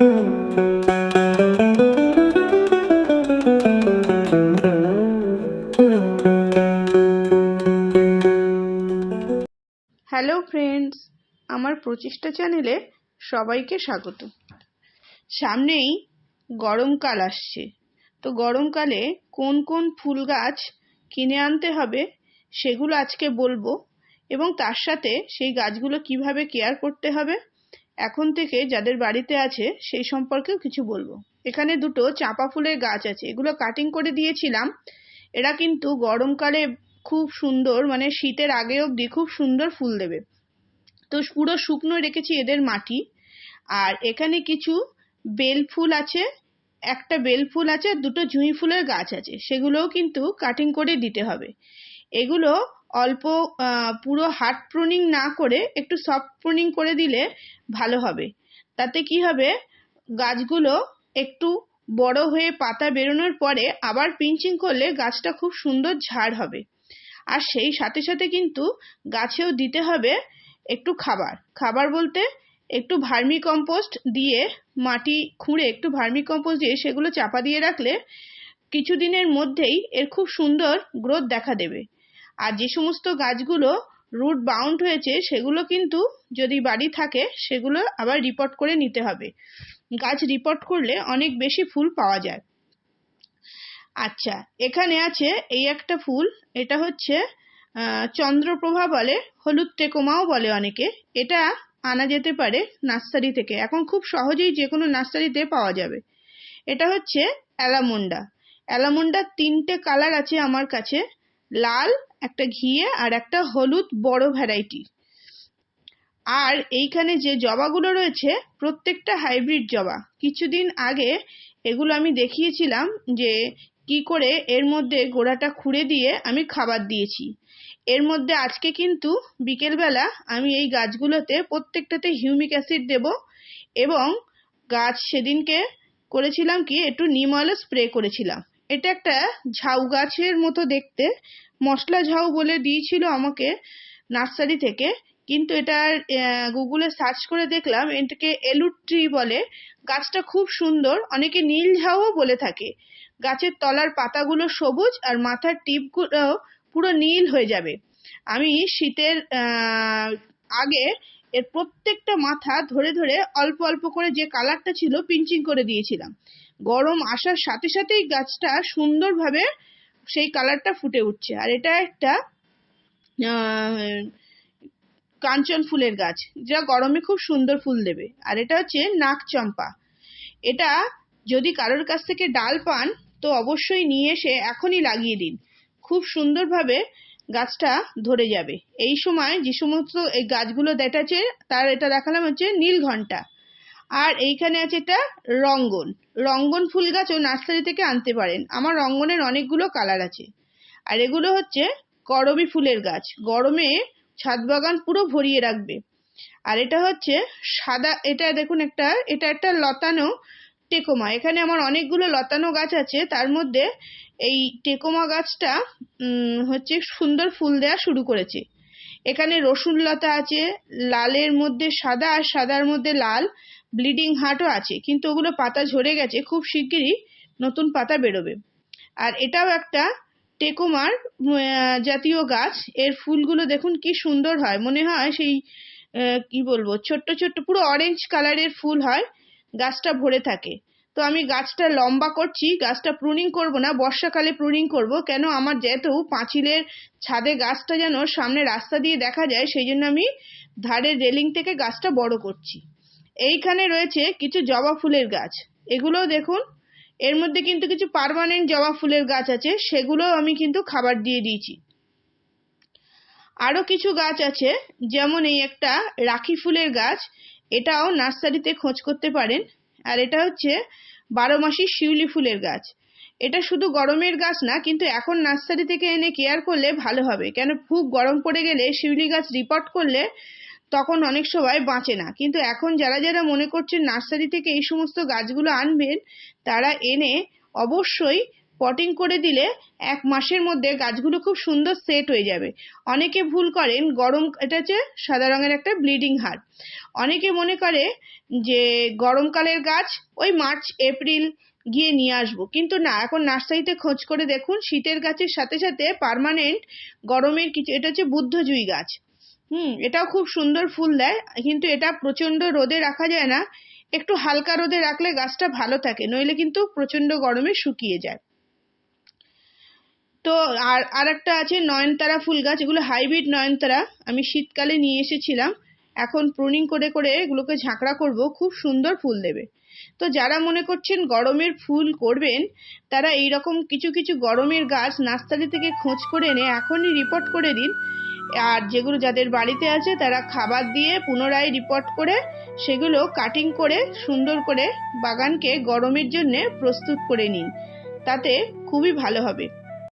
Hello friends, আমার প্রচেষ্টা চ্যানেলে সবাইকে স্বাগত। সামনেই গরমকাল আসছে। তো গরমকালে কোন কোন ফুল গাছ কিনে আনতে হবে সেগুলো আজকে বলব এবং তার সাথে সেই গাছগুলো কীভাবে কেয়ার করতে হবে এখন থেকে যাদের বাড়িতে আছে, সেই সম্পর্কেও কিছু বলব। এখানে দুটো চাঁপা ফুলের গাছ আছে, এগুলো কাটিং করে দিয়েছিলাম। এরা কিন্তু গরমকালে খুব সুন্দর মানে শীতের আগে অবধি খুব সুন্দর ফুল দেবে। তো পুরো শুকনো রেখেছি এদের মাটি। আর এখানে কিছু বেল ফুল আছে, একটা বেল ফুল আছে দুটো জুঁই ফুলের গাছ আছে। সেগুলোও কিন্তু কাটিং করে দিতে হবে। এগুলো অল্প পুরো হার্ড প্রুনিং না করে একটু সফট প্রুনিং করে দিলে ভালো হবে। তাতে কি হবে? গাছগুলো একটু বড় হয়ে পাতা বেরোনোর পরে আবার পিঞ্চিং করলে গাছটা খুব সুন্দর ঝাড় হবে। আর সেই সাথে সাথে কিন্তু গাছেও দিতে হবে একটু খাবার। খাবার বলতে একটু ভার্মি কম্পোস্ট দিয়ে মাটি খুঁড়ে একটু ভার্মি কম্পোস্ট দিয়ে সেগুলো চাপা দিয়ে রাখলে কিছুদিনের মধ্যেই এর খুব সুন্দর গ্রোথ দেখা দেবে। আর যে সমস্ত গাছগুলো রুট বাউন্ড হয়েছে, সেগুলো কিন্তু যদি বাড়ি থাকে, সেগুলো আবার রিপোর্ট করে নিতে হবে। গাছ রিপোর্ট করলে অনেক বেশি ফুল পাওয়া যায়। আচ্ছা এখানে আছে এই একটা ফুল, এটা হচ্ছে চন্দ্রপ্রভা বলে, হলুদ টেকোমাও বলে অনেকে। এটা আনা যেতে পারে নার্সারি থেকে। এখন খুব সহজেই যে কোনো নার্সারিতে পাওয়া যাবে। এটা হচ্ছে অ্যালামুন্ডা। অ্যালামুন্ডার তিনটে কালার আছে আমার কাছে। লাল একটা ঘিয়ে আর একটা হলুদ বড় ভ্যারাইটি আর এইখানে যে জবাগুলো রয়েছে, প্রত্যেকটা হাইব্রিড জবা। কিছুদিন আগে এগুলো আমি দেখিয়েছিলাম যে কি করে এর মধ্যে গোড়াটা খুঁড়ে দিয়ে আমি খাবার দিয়েছি। এর মধ্যে আজকে কিন্তু বিকেলবেলা আমি এই গাছগুলোতে প্রত্যেকটাতে হিউমিক অ্যাসিড দেব এবং গাছ সেদিনকে করেছিলাম কি, একটু নিম অয়েল স্প্রে করেছিলাম। এটা একটা ঝাউ গাছের মতো দেখতে। মশলা ঝাউ বলে দিয়েছিল আমাকে নার্সারি থেকে। কিন্তু এটা গুগলে সার্চ করে দেখলাম, এটাকে এলুট ট্রি বলে। গাছটা খুব সুন্দর, অনেকে নীল ঝাউও বলে থাকে। গাছের তলার পাতাগুলো সবুজ আর মাথার টিপগুলো পুরো নীল হয়ে যাবে। আমি শীতের আগে এর প্রত্যেকটা মাথা ধরে ধরে অল্প অল্প করে যে কালারটা ছিল পিঞ্চিং করে দিয়েছিলাম। গরম আসার সাথে সাথেই গাছটা সুন্দরভাবে সেই কালারটা ফুটে উঠছে। আর এটা একটা কাঞ্চন ফুলের গাছ, যা গরমে খুব সুন্দর ফুল দেবে। আর এটা হচ্ছে নাক চম্পা এটা যদি কারোর কাছ থেকে ডাল পান, তো অবশ্যই নিয়ে এসে এখনই লাগিয়ে দিন। খুব সুন্দরভাবে গাছটা ধরে যাবে। এই সময় যে সমস্ত এই গাছগুলো দেখাচ্ছে তার এটা দেখালাম হচ্ছে নীল ঘণ্টা। আর এইখানে আছে এটা রঙ্গন। রঙ্গন ফুল গাছও নার্সারি থেকে আনতে পারেন। আমার রঙ্গনের অনেকগুলো কালার আছে। আর এগুলো হচ্ছে করবি ফুলের গাছ। গরমে ছাদ বাগান পুরো ভরিয়ে রাখবে। আর এটা হচ্ছে সাদা, এটা দেখুন একটা, এটা একটা লতানো টেকোমা। এখানে আমার অনেকগুলো লতানো গাছ আছে। তার মধ্যে এই টেকোমা গাছটা হচ্ছে সুন্দর ফুল দেওয়া শুরু করেছে। এখানে রসুন লতা আছে, লালের মধ্যে সাদা আর সাদার মধ্যে লাল। ব্লিডিং হার্টও আছে, কিন্তু ওগুলো পাতা ঝরে গেছে, খুব শিগগিরই নতুন পাতা বেরোবে। আর এটাও একটা টেকোমার জাতীয় গাছ। এর ফুলগুলো দেখুন কি সুন্দর হয়। মনে হয় সেই কি বলব, ছোট্ট ছোট্ট, পুরো অরেঞ্জ কালারের ফুল হয়, গাছটা ভরে থাকে। তো আমি গাছটা লম্বা করছি, গাছটা প্রুনিং করব না, বর্ষাকালে প্রুনিং করব, কেন আমার যেহেতু পাঁচিলের ছাদে গাছটা যেন সামনে রাস্তা দিয়ে দেখা যায়, সেই জন্য আমি ধারের রেলিং থেকে গাছটা বড় করছি। এইখানে রয়েছে কিছু জবা ফুলের গাছ। এগুলোও দেখুন, এর মধ্যে কিন্তু কিছু পারমানেন্ট জবা ফুলের গাছ আছে সেগুলো আমি কিন্তু খাবার দিয়ে দিয়েছি। আরও কিছু গাছ আছে, যেমন এই একটা রাখি ফুলের গাছ, এটাও নার্সারিতে খোঁজ করতে পারেন। আর এটা হচ্ছে বারো মাসি শিউলি ফুলের গাছ। এটা শুধু গরমের গাছ না, কিন্তু এখন নার্সারি থেকে এনে কেয়ার করলে ভালো হবে। কেন? খুব গরম পড়ে গেলে শিউলি গাছ রিপোর্ট করলে তখন অনেক সময় বাঁচে না। কিন্তু এখন যারা যারা মনে করছেন নার্সারি থেকে এই সমস্ত গাছগুলো আনবেন, তারা এনে অবশ্যই পটিং করে দিলে এক মাসের মধ্যে গাছগুলো খুব সুন্দর সেট হয়ে যাবে। অনেকে ভুল করেন, গরম এটা হচ্ছে সাদা রঙের একটা ব্লিডিং হার্ট অনেকে মনে করে যে গরমকালের গাছ ওই মার্চ, এপ্রিল গিয়ে নিয়ে আসব। কিন্তু না, এখন নার্সারিতে খোঁজ করে দেখুন, শীতের গাছের সাথে সাথে পারমানেন্ট গরমের কিছু, এটা হচ্ছে বুদ্ধজুই গাছ। হুম, এটাও খুব সুন্দর ফুল দেয়, কিন্তু এটা প্রচণ্ড রোদে রাখা যায় না। একটু হালকা রোদে রাখলে গাছটা ভালো থাকে, নইলে কিন্তু প্রচণ্ড গরমে শুকিয়ে যায়। তো আর আর একটা আছে নয়নতারা ফুল গাছ, এগুলো হাইব্রিড নয়নতারা, আমি শীতকালে নিয়ে এসেছিলাম। এখন প্রুনিং করে করে এগুলোকে ঝাঁকড়া করব, খুব সুন্দর ফুল দেবে। তো যারা মনে করছেন গরমের ফুল করবেন, তারা এই রকম কিছু কিছু গরমের গাছ নার্সারি থেকে খোঁজ করে এনে এখনই রিপোর্ট করে দিন। আর যেগুলো যাদের বাড়িতে আছে, তারা খাবার দিয়ে পুনরায় রিপোর্ট করে, সেগুলো কাটিং করে, সুন্দর করে বাগানকে গরমের জন্য প্রস্তুত করে নিন। তাতে খুবই ভালো হবে।